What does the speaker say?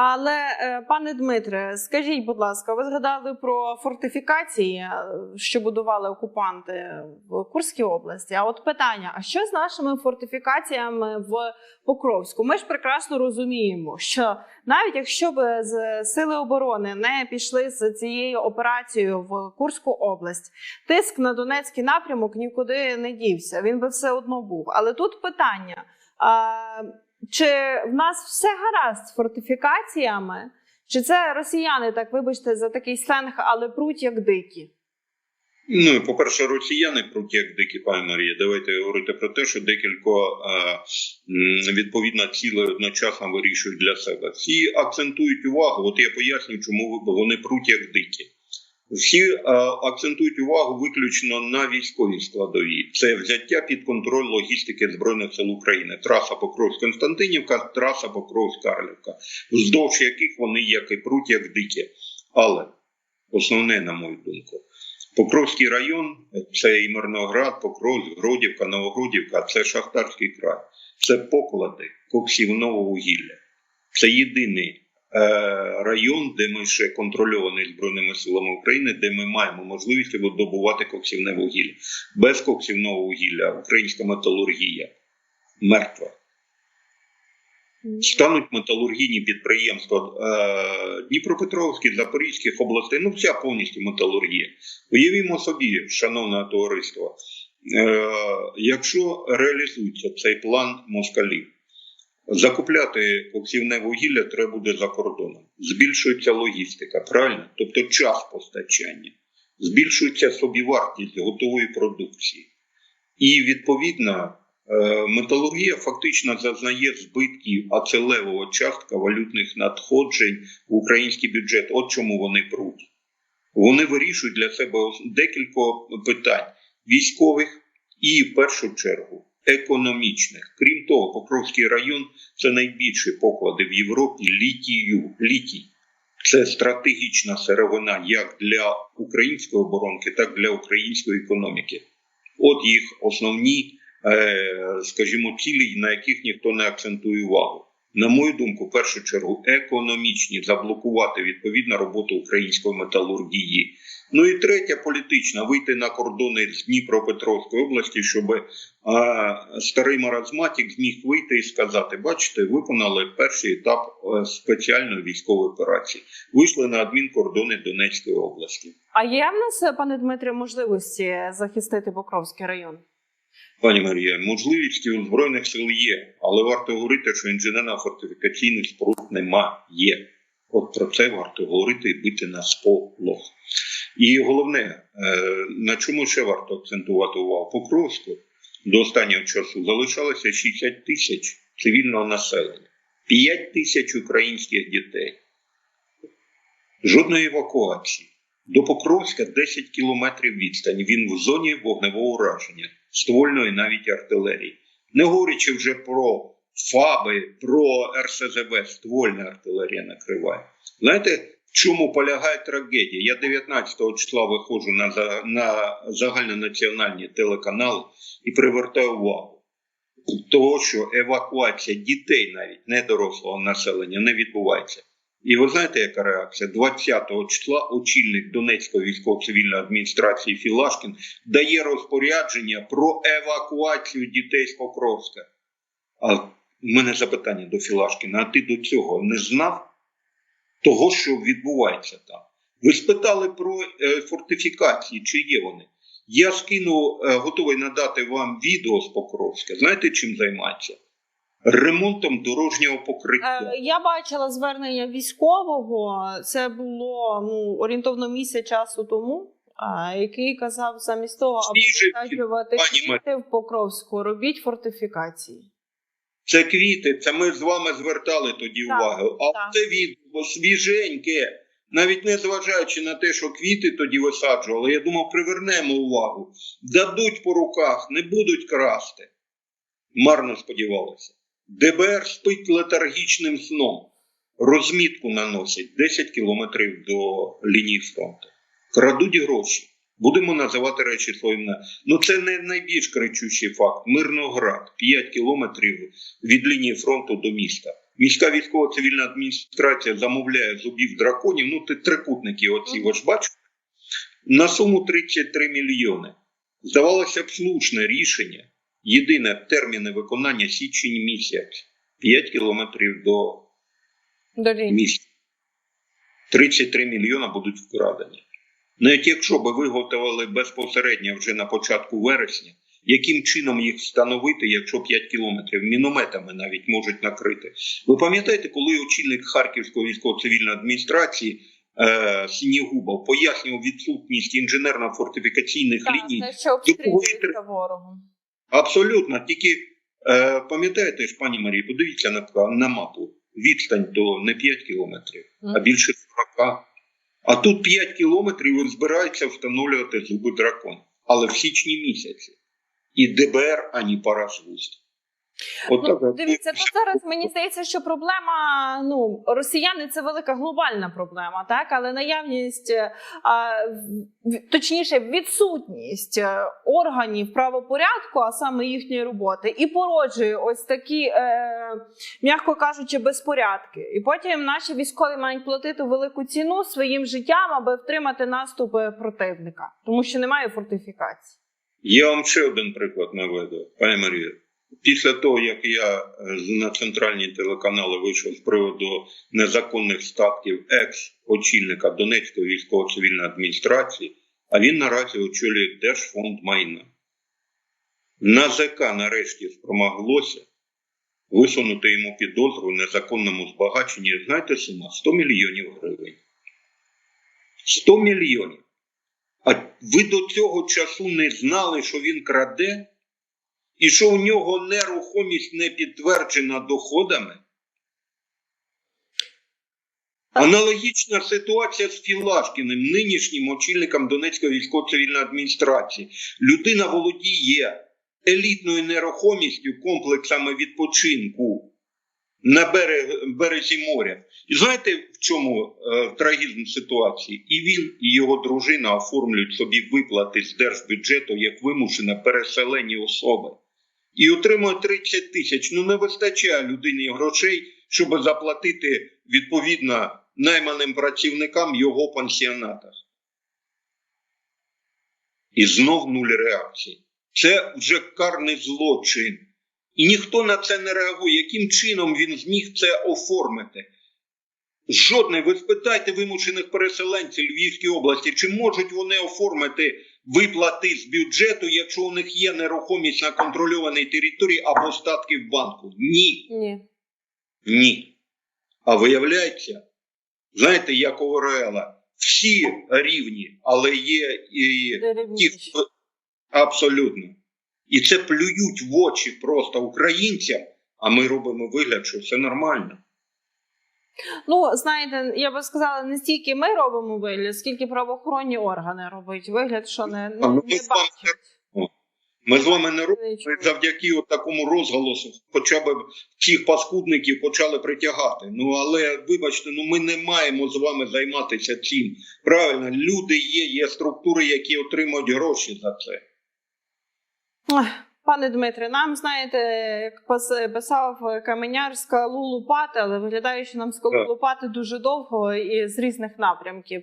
Але, е, пане Дмитре, скажіть, будь ласка, ви згадали про фортифікації, е, що будували окупанти в Курській області. А от питання: а що з нашими фортифікаціями в Покровську? Ми ж прекрасно розуміємо, що навіть якщо б з сили оборони не пішли з цією операцією в Курську область, тиск на Донецький напрямок нікуди не дівся. Він би все одно був. Але тут питання. Чи в нас все гаразд з фортифікаціями? Чи це росіяни, так вибачте, за такий сленг, але пруть як дикі? Ну, по-перше, росіяни пруть як дикі пані Марія. Давайте говорити про те, що декілька е, відповідно цілей одночасно вирішують для себе. Всі акцентують увагу. От я поясню, чому вони пруть як дикі. Всі е, акцентують увагу виключно на військовій складовій. Це взяття під контроль логістики збройних сил України. Траса Покровськ-Константинівка, траса Покровськ-Карлівка, вздовж яких вони як і пруть як дикі. Але основне, на мою думку, Покровський район це і Мирноград, Покровськ, Гродівка, Новогродівка, це Шахтарський край, це поклади коксівного вугілля. Це єдиний район, де ми ще контрольований Збройними силами України, де ми маємо можливість видобувати коксівне вугілля. Без коксівного вугілля українська металургія мертва. Стануть металургійні підприємства е, Дніпропетровських, Запорізьких областей, ну вся повністю металургія. Уявімо собі, шановне товариство, е, якщо реалізується цей план москалів, закупляти коксівне вугілля треба буде за кордоном. Збільшується логістика, правильно? Тобто час постачання, збільшується собівартість готової продукції. І відповідно Е, Металургія фактично зазнає збитків, а це левова частка валютних надходжень в український бюджет. От чому вони пруть. Вони вирішують для себе декілька питань військових і, в першу чергу, економічних. Крім того, Покровський район це найбільші поклади в Європі літію. Літій. Це стратегічна сировина як для української оборонки, так і для української економіки. От їх основні Е, скажімо, цілі, на яких ніхто не акцентує увагу. На мою думку, в першу чергу, економічні заблокувати відповідно роботу української металургії. Ну і третя політична вийти на кордони з Дніпропетровської області, щоб а, старий маразматік зміг вийти і сказати: бачите, виконали перший етап спеціальної військової операції. Вийшли на адмінкордони Донецької області. А є в нас, пане Дмитре, можливості захистити Покровський район? Пані Марія, можливість у збройних сил є, але варто говорити, що інженерно-фортифікаційних споруд немає. От про це варто говорити і бити на сполох. І головне, е, на чому ще варто акцентувати увагу? Покровську до останнього часу залишалося 60 тисяч цивільного населення, 5 тисяч українських дітей. Жодної евакуації. До Покровська 10 кілометрів відстані. Він в зоні вогневого ураження ствольної навіть артилерії. Не говорячи вже про ФАБи, про РСЗВ, ствольна артилерія накриває. Знаєте, в чому полягає трагедія? Я 19 числа виходжу на, на загальнонаціональні телеканали і привертаю увагу. Того, що евакуація дітей, навіть не дорослого населення, не відбувається. І ви знаєте, яка реакція? 20-го числа очільник Донецької військово-цивільної адміністрації Філашкін дає розпорядження про евакуацію дітей з Покровська. А в мене запитання до Філашкіна: а ти до цього не знав того, що відбувається там? Ви спитали про е, фортифікації, чи є вони? Я скину, е, готовий надати вам відео з Покровська. Знаєте, чим займається? Ремонтом дорожнього покриття. Е, Я бачила звернення військового. Це було ну орієнтовно місяць часу тому. А який казав замість того, аби висаджувати квіти в Покровську, робіть фортифікації. Це квіти, це ми з вами звертали тоді Так, увагу. А так. це відео свіженьке, навіть не зважаючи на те, що квіти тоді висаджували, я думав, привернемо увагу. Дадуть по руках, не будуть красти. Марно сподівалися. ДБР спить летаргічним сном. Розмітку наносять 10 кілометрів до лінії фронту. Крадуть гроші. Будемо називати речі своїм. Ну це не найбільш кричущий факт. Мирноград 5 кілометрів від лінії фронту до міста. Міська військова цивільна адміністрація замовляє зубів драконів, ну ти трикутники оці, ви ж бачите, на суму 33 мільйони. Здавалося б, слушне рішення. Єдине терміни виконання січень місяць. 5 кілометрів до Дорі. місць. 33 мільйона будуть вкрадені. Навіть якщо би виготовили безпосередньо вже на початку вересня, яким чином їх встановити, якщо 5 кілометрів мінометами навіть можуть накрити. Ви пам'ятаєте, коли очільник Харківської військово-цивільної адміністрації е, Сінігубов пояснював відсутність інженерно-фортифікаційних ліній? що обстрілюється ворогом. Абсолютно. Тільки е, пам'ятаєте ж, пані Марії, подивіться на, на мапу. Відстань то не 5 кілометрів, а більше 40. А тут 5 кілометрів збирається встановлювати зуби дракон. Але в січні місяці. І ДБР ані пара з вуст. От Ну, так. дивіться, тут зараз мені здається, що проблема ну росіяни це велика глобальна проблема, так але наявність е, а, точніше, відсутність е, органів правопорядку, а саме їхньої роботи, і породжує ось такі, е, м'яко кажучи, безпорядки. І потім наші військові мають платити велику ціну своїм життям, аби втримати наступи противника, тому що немає фортифікацій. Я вам ще один приклад наведу, пані Марія. Після того, як я е, на центральні телеканали вийшов з приводу незаконних статків екс-очільника Донецької військово-цивільної адміністрації, а він наразі очолює Держфонд майна. НАЗК нарешті спромоглося висунути йому підозру в незаконному збагаченні. Знаєте, сума 100 мільйонів гривень. 100 мільйонів. А ви до цього часу не знали, що він краде, і що у нього нерухомість не підтверджена доходами? Аналогічна ситуація з Філашкіним, нинішнім очільником Донецької військово-цивільної адміністрації. Людина володіє елітною нерухомістю, комплексами відпочинку на берег, березі моря. І знаєте, в чому е, трагізм ситуації? І він, і його дружина оформлюють собі виплати з держбюджету як вимушено переселені особи. І отримує 30 тисяч. Ну не вистачає людині грошей, щоб заплатити відповідно найманим працівникам його пансіонатах. І знов нуль реакції. Це вже карний злочин. І ніхто на це не реагує. Яким чином він зміг це оформити? Жодне, ви спитайте вимушених переселенців Львівської області, чи можуть вони оформити виплати з бюджету, якщо у них є нерухомість на контрольованій території або статки в банку? Ні. Ні. Ні. А виявляється, знаєте, як у Орела, всі рівні, але є і ті, хто абсолютно. І це плюють в очі просто українцям, а ми робимо вигляд, що все нормально. Ну, знаєте, я би сказала, не стільки ми робимо вигляд, скільки правоохоронні органи роблять вигляд, що не, ну, не бачать. Ми з вами не робимо завдяки от такому розголосу, хоча б цих паскудників почали притягати. Ну але вибачте, ну ми не маємо з вами займатися цим. Правильно, люди є, є структури, які отримують гроші за це. Пане Дмитре, нам знаєте, як пис- писав Каменяр, скалу лупати, але виглядає, що нам скалу лупати дуже довго і з різних напрямків.